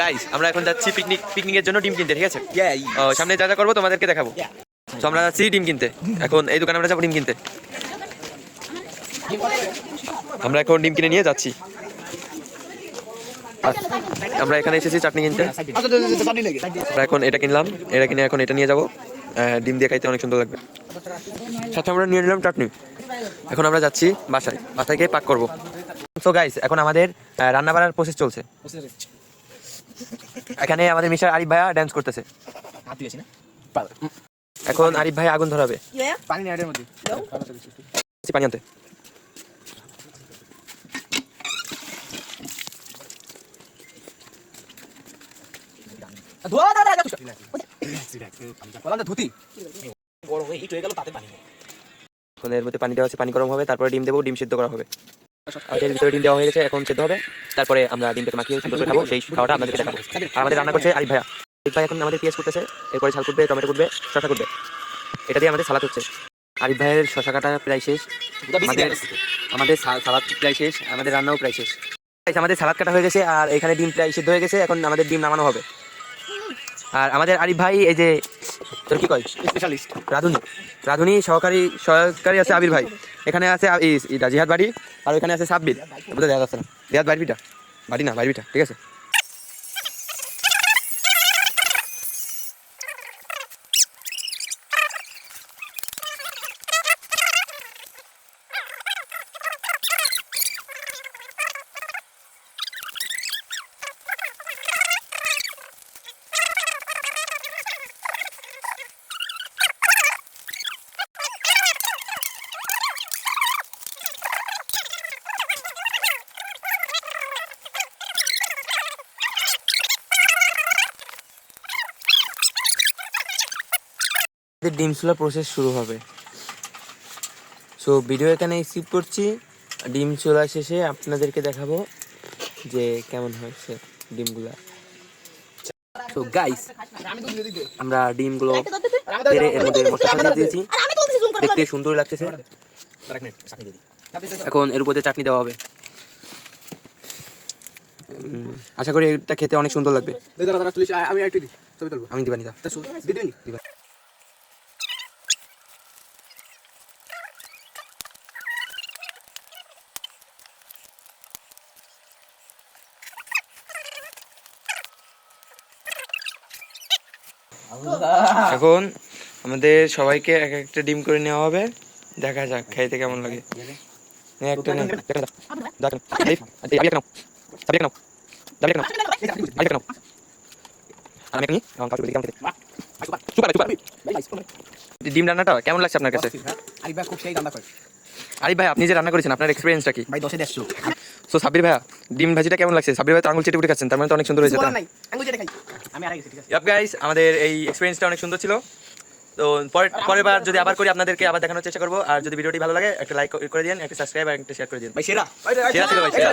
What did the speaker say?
Guys আমরা এখন যাচ্ছি পিকনিক পিকনিকের জন্য ডিম কিনতে ঠিক আছে? সামনে যা যা করব তোমাদেরকে দেখাবো। তো আমরা যাচ্ছি ডিম কিনতে। এখন এই দোকানে আমরা যাব ডিম কিনতে। আমরা এখন ডিম কিনে নিয়ে যাচ্ছি। আমরা এখানে এসেছি চাটনি কিনতে। আমরা এখন এটা কিনলাম। এটা কিনে এখন এটা নিয়ে যাব। ডিম দিয়ে খাইতে অনেক সুন্দর লাগবে। সাথে আমরা নিয়ে নিলাম চাটনি। এখন আমরা যাচ্ছি বাসায়। বাসায় গিয়ে পাক করব। তো গাইস এখন আমাদের রান্না বাড়ার প্রসেস চলছে। এখানে আমাদের মিস্টার আরিফ ভাইয়া ড্যান্স করতেছে। এখন আরিফ ভাই আগুন ধরাবে। পানি নেই মধ্যে। পানি আনতে। বললাম তো ধুতি। গরম হয়ে হিট হয়ে গেল তাতে পানি নেই। এখন এর মধ্যে পানি দেওয়া আছে পানি গরম হবে তারপরে ডিম দেবো ডিম সিদ্ধ করা হবে। আর এর ভিতরে ডিম দেওয়া হয়ে গেছে এখন সিদ্ধ হবে। তারপরে আমরা ডিমটাকে মাখিয়ে সুন্দর করে খাব সেই খাওয়াটা আপনাদেরকে দেখাবো। আর আমাদের রান্না করছে আরিফ ভাইয়া। আরিফ ভাই এখন আমাদের পেঁয়াজ করতেছে এরপরে ঝাল কুটবে টমেটো কুটবে শশা কুটবে। এটা দিয়ে আমাদের সালাদ হচ্ছে। আরিফ ভাইয়ের শশা কাটা প্রায় শেষ। আমাদের আমাদের সালাদ প্রায় শেষ আমাদের রান্নাও প্রায় শেষ। আমাদের সালাদ কাটা হয়ে গেছে আর এখানে ডিম প্রায় সিদ্ধ হয়ে গেছে এখন আমাদের ডিম নামানো হবে। আর আমাদের আরিফ ভাই এই যে তোর কি কয়? স্পেশালিস্ট রাধুনি। রাধুনি সহকারী সহকারী আছে আবির ভাই। এখানে আছে জিহাদ বাড়ি আর ওখানে আছে সাব্বির। দেখা যাচ্ছে না। জিহাদ বাড়ি পিঠা? বাড়ি না বাড়ি পিঠা ঠিক আছে? ডিম চুলা প্রসেস শুরু হবে। সো ভিডিও এখানে স্কিপ করছি। ডিম চুলা শেষে আপনাদেরকে দেখাবো যে কেমন হয়েছে ডিমগুলা। তো গাইস আমরা ডিমগুলো পেরে এর মধ্যে মশলা দিয়ে দিয়েছি। দেখতে সুন্দর লাগতেছে। এখন এর উপরে চাটনি দেওয়া হবে। আশা করি এটা খেতে অনেক সুন্দর লাগবে। আমি দিবানি দিবা। এখন আমাদের সবাইকে এক একটা ডিম করে নেওয়া হবে। দেখা যাক খাইতে কেমন লাগে। একটা। ডিম রান্নাটা কেমন লাগছে আপনার কাছে? করে। আরিফ ভাই আপনি যে রান্না করেছেন আপনার এক্সপিরিয়েন্সটা কি? ভাই দশে দেড়শো। সো সাবির ভাইয়া ডিম ভাজিটা কেমন লাগছে? সাবির ভাই তো আঙুল চেটে উঠে খাচ্ছেন তার মানে তো অনেক সুন্দর হয়েছে ইয়াপ গাইস আমাদের এই এক্সপিরিয়েন্সটা অনেক সুন্দর ছিল। তো পরে পরের বার যদি আবার করি আপনাদেরকে আবার দেখানোর চেষ্টা করব। আর যদি ভিডিওটি ভালো লাগে একটা লাইক করে দিন একটা সাবস্ক্রাইব আর একটা শেয়ার করে দিন ভাই সেরা। সেরা ছিল ভাই সেরা।